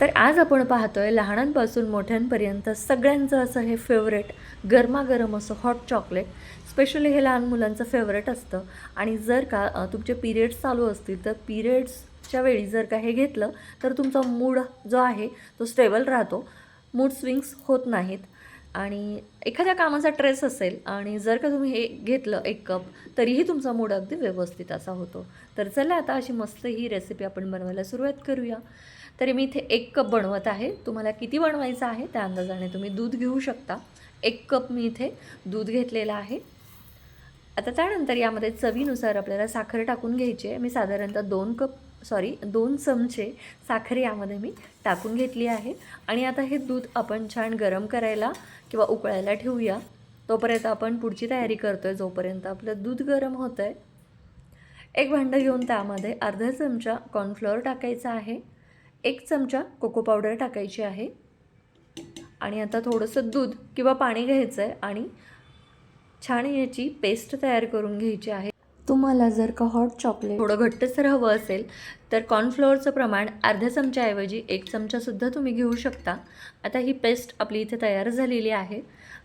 तर आज आपण पाहतोय लहानांपासून मोठ्यांपर्यंत सगळ्यांचं असं हे फेवरेट गरमागरम असं हॉट चॉकलेट स्पेशली हे लहान मुलांचं फेवरेट असतं. आणि जर का तुमचे पिरियड्स चालू असतील तर पिरियड्सच्या वेळी जर का हे घेतलं तर तुमचा मूड जो आहे तो स्टेबल राहतो. मूड स्विंग्स होत नाहीत. आणि एखाद्या कामाचा ट्रेस असेल आणि जर का तुम्ही हे घेतलं एक कप तरीही तुमचा मूड अगदी व्यवस्थित असा होतो. तर चला आता अशी मस्त ही रेसिपी आपण बनवायला सुरुवात करूया. तरी मी इथे एक कप बनवत आहे. तुम्हाला किती बनवायचं आहे त्या अंदाजाने तुम्ही दूध घेऊ शकता. एक कप मी इथे दूध घेतलेलं आहे. आता त्यानंतर यामध्ये चवीनुसार आपल्याला साखर टाकून घ्यायची आहे. मी साधारणतः दोन कप सॉरी दोन चमचे साखर यामध्ये मी टाकून घेतली आहे. आणि आता हे दूध आपण छान गरम करायला किंवा उकळायला ठेवूया. तोपर्यंत आपण पुढची तयारी करतो आहे जोपर्यंत आपलं दूध गरम होतं आहे एक भांडं घेऊन त्यामध्ये अर्धा चमचा कॉर्नफ्लॉवर टाकायचा आहे. एक चमचा कोको पावडर टाकायची आहे. आणि आता थोडंसं दूध किंवा पाणी घ्यायचं आहे आणि छान याची पेस्ट तयार करून घ्यायची आहे. तुम्हाला जर का हॉट चॉकलेट थोडं घट्टसर हवं असेल तर कॉर्नफ्लोअरचं प्रमाण अर्ध्या चमच्याऐवजी एक चमचासुद्धा तुम्ही घेऊ शकता. आता ही पेस्ट आपली इथे तयार झालेली आहे.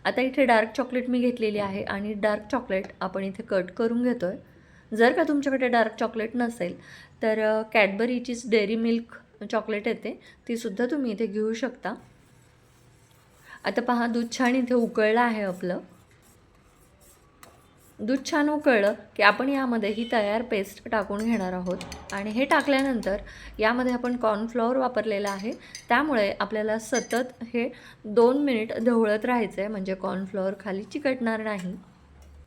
आता इथे डार्क चॉकलेट मी घेतलेली आहे आणि डार्क चॉकलेट आपण इथे कट करून घेतो आहे जर का तुमच्याकडे डार्क चॉकलेट नसेल तर कॅडबरीचीच डेअरी मिल्क चॉकलेट येते. तीसुद्धा तुम्ही इथे घेऊ शकता. आता पहा दूध छान इथे उकळलं आहे आपलं. दूध छान उकळलं की आपण यामध्ये ही तयार पेस्ट टाकून घेणार आहोत. आणि हे टाकल्यानंतर यामध्ये आपण कॉर्नफ्लॉवर वापरलेला आहे. त्यामुळे आपल्याला सतत हे दोन मिनिट ढवळत राहायचं आहे म्हणजे कॉर्नफ्लॉवर खाली चिकटणार नाही.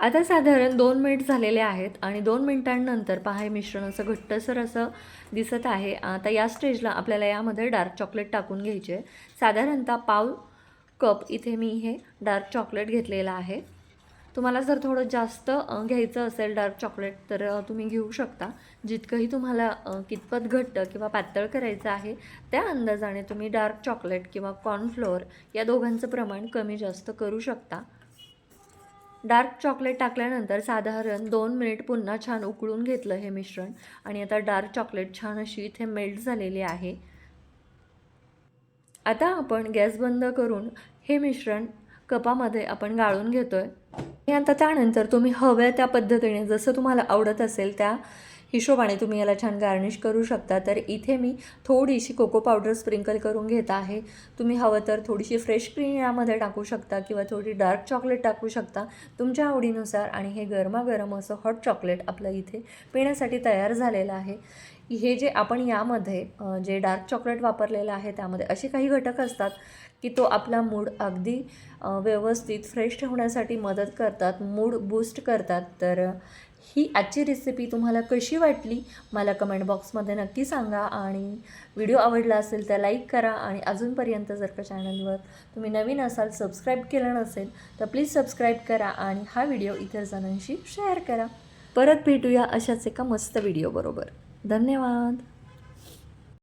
आता साधारण दोन मिनिट झालेले आहेत आणि दोन मिनिटांनंतर पहा हे मिश्रण असं घट्टसर असं दिसत आहे. आता या स्टेजला आपल्याला यामध्ये डार्क चॉकलेट टाकून घ्यायचे आहे साधारणतः पाव कप इथे मी हे डार्क चॉकलेट घेतलेलं आहे. तुम्हाला जर थोडं जास्त घ्यायचं असेल डार्क चॉकलेट तर तुम्ही घेऊ शकता. जितकंही तुम्हाला कितपत घट्ट किंवा पातळ करायचं आहे त्या अंदाजाने तुम्ही डार्क चॉकलेट किंवा कॉर्नफ्लोअर या दोघांचं प्रमाण कमी जास्त करू शकता. डार्क चॉकलेट टाकल्यानंतर साधारण दोन मिनिट पुन्हा छान उकळून घेतलं हे मिश्रण आणि आता डार्क चॉकलेट छान अशी इथे मेल्ट झालेली आहे. आता आपण गॅस बंद करून हे मिश्रण कपामध्ये आपण गाळून घेतो आहे आणि आता त्यानंतर तुम्ही हव्या त्या पद्धतीने जसं तुम्हाला आवडत असेल त्या हिशोबाने तुम्ही याला छान गार्निश करू शकता. तर इथे मी थोडीशी कोको पावडर स्प्रिंकल करून घेत आहे. तुम्ही हवं तर थोडीशी फ्रेश क्रीम यामध्ये टाकू शकता किंवा थोडी डार्क चॉकलेट टाकू शकता. तुमच्या आवडीनुसार आणि हे गरमागरम असं हॉट चॉकलेट आपलं इथे पिण्यासाठी तयार झालेलं आहे. हे जे आपण यामध्ये जे डार्क चॉकलेट वापरलेलं आहे त्यामध्ये असे काही घटक असतात की तो आपला मूड अगदी व्यवस्थित फ्रेश ठेवण्यासाठी मदत करतात मूड बूस्ट करतात. तर ही आजची रेसिपी तुम्हाला कशी वाटली मला कमेंट बॉक्समध्ये नक्की सांगा. आणि व्हिडिओ आवडला असेल तर लाईक करा. आणि अजूनपर्यंत जर का चॅनलवर तुम्ही नवीन असाल सबस्क्राईब केलं नसेल तर प्लीज सबस्क्राईब करा आणि हा व्हिडिओ इतर जणांशी शेअर करा. परत भेटूया अशाच एका मस्त व्हिडिओबरोबर धन्यवाद.